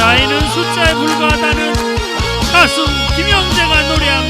나이는 숫자에 불과하다는 가수 김영재가 노래합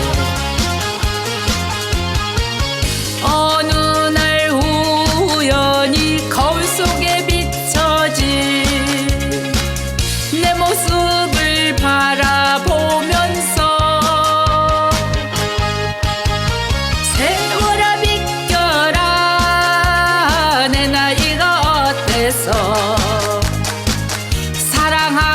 sarang